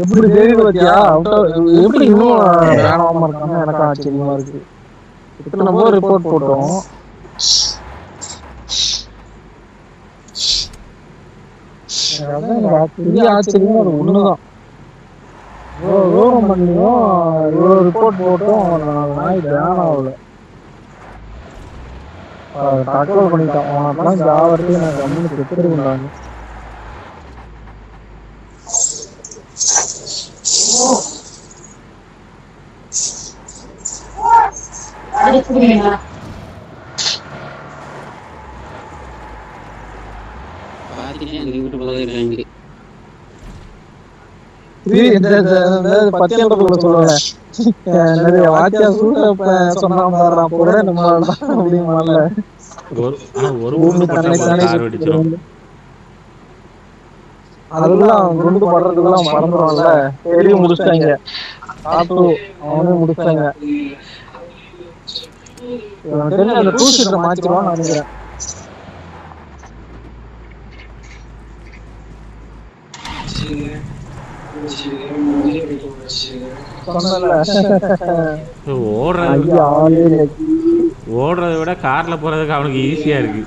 எப்படி தெரியுது பாத்தியா? எப்படி இன்னும் வேணாம இருக்காம எனக்கு ஆச்சரியமா இருக்கு. இத்தனை போர் ரிப்போர்ட் போட்டோம்? பெரிய ஆச்சரியமா அது ஒண்ணுதான் பண்ணியும் இவ்வளவு ரிப்போர்ட் போட்டும். நாய் பேன் ஆகல. தகவல் பண்ணிட்டான். அவனெல்லாம் ஜாவரத்தையும் நான் கம்முன்னு செத்துருந்தாங்க வெடிச்சிடும் அதெல்லாம் குண்டு படுறதுக்கெல்லாம் பறந்துருவான்ல தேடி முடிச்சிட்டாங்க. ஆட்டோ அவனே அந்த டூ நினைக்கிறேன். ஓடுறது இல்லை. விட கார்ல போறதுக்கு அவனுக்கு ஈஸியா இருக்கு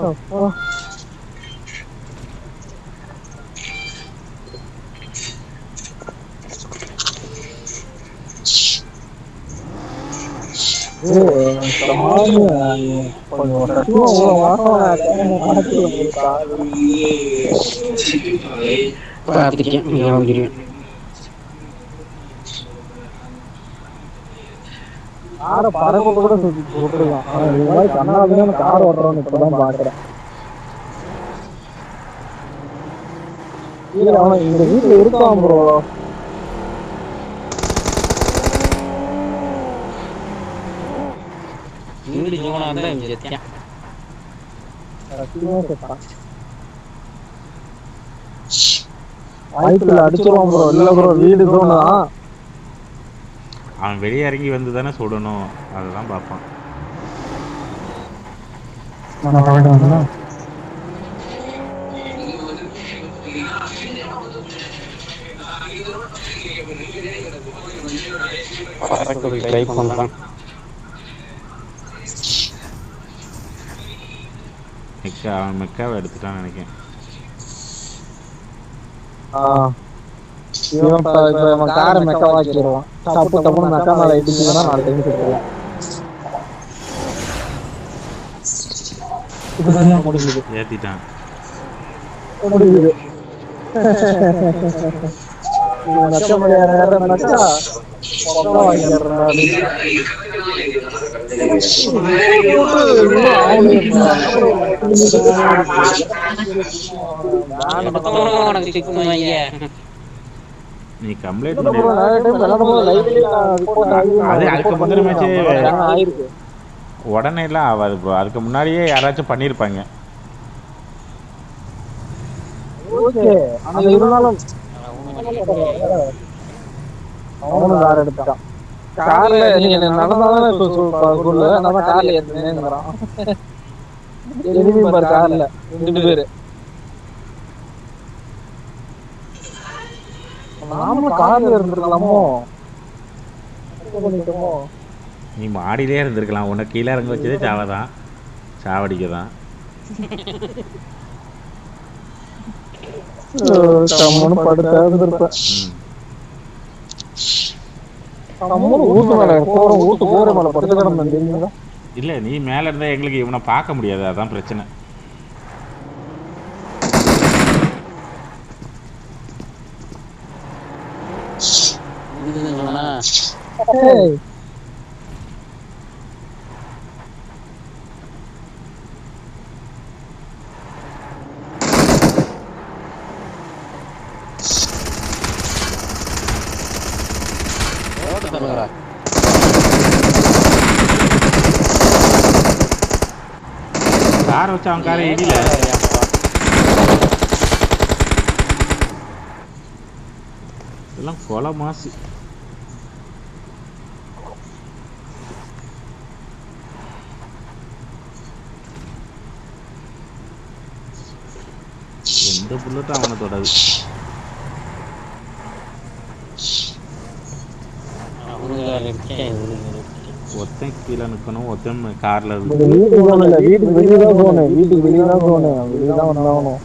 அப்பா. ஏய், தெரியும் காரை பறக்க கூட சுத்தி இது மாதிரி கார் ஓட்டுறோம்னு இப்பதான் பாக்குறேன் இல்ல அவன் இந்த வீட்டுல இருக்கான் ப்ரோ வீடு ஜீவனா இருந்தா இங்க செத்தேன் சத்தியமா செத்தான் வாய்ப்புல அடிச்சிருவான் ப்ரோ இல்ல ப்ரோ வீடு தோணா அவன் வெளியே இறங்கி வந்து தானே சுடணும் அததான் பார்ப்பான் ட்ரை பண்றான் மெக்கா அவன் மெக்காவை எடுத்துட்டான்னு நினைக்கிறேன். இவன் இப்ப காரை மெக்கவாக்கிடுவான் தப்பு தப்புன்னு மெக்கா மேல இடிச்சுதான் நாலு டைம் சுற்றுவான் இப்படிதான் முடிஞ்சது. நீ கம்ப்ளைண்ட் அது அதுக்கு முந்தின ஆயிருக்கு. உடனே எல்லாம் ஆகாது ப்ரோ அதுக்கு முன்னாடியே யாராச்சும் பண்ணியிருப்பாங்க Okay. ஆனா இருந்தாலும் அவனும் கார் எடுத்துட்டான் கார்ல நடந்தாதானே இப்ப சொல்லு கார்ல ஏத்துனேங்கிறான் எனிமி பாரு கார்ல. ரெண்டு பேரு. நாமளும் கார்ல இருந்திருக்கலாமோ? பண்ணிட்டோமோ நீ மாடியிலே இருந்திருக்கலாம். உன்னை கீழே இறங்க வச்சதே சாவதான். சாவடிக்க தான் படுத்தா இருந்திருப்பேன். இல்லை நீ மேலே இருந்தால் எங்களுக்கு இவனை பார்க்க முடியாது அதான் பிரச்சனை. இதுன்னா சொல்லுங்கடா காரை வச்சு அவன் காரை இடியில இதெல்லாம் கொலை மாசு எந்த புல்லட்டும் அவனை தொடாது அவனுங்க இருக்கேன் இவனுங்க இருக்கேன். ஒருத்தன் கீழே நிக்கணும் ஒருத்தன் கார்ல வீட்டுக்கு வெளியே தான் போகணும் வீட்டுக்கு வெளியே தான் போகணும் வெளியே தான் வந்தாகணும்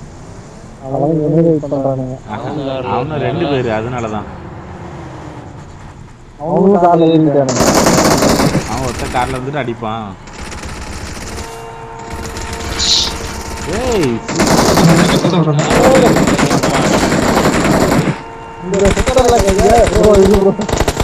அவனும் ரெண்டு பேரு அதனாலதான் கார்ல ஏறிட்டானுங்க அவன் ஒருத்தன் காரில் வந்துட்டு அடிப்பான் ஏய் இந்த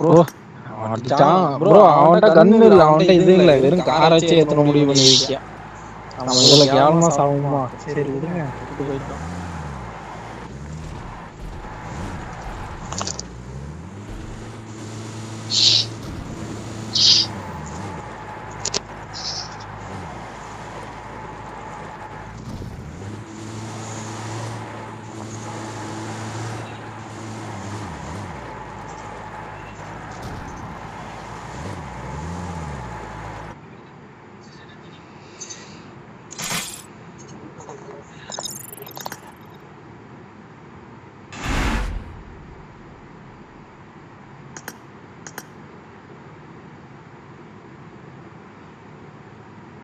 ப்ரோ அடிச்சான் ப்ரோ அவன்கிட்ட கண்ணு இல்ல அவன்கிட்ட இது இல்ல வெறும் கார் வச்சு ஏத்தன முடிவு பண்ணி நம்ம இதுல கேவலமா சாவுமா சரி விடுங்க போயிட்டோம்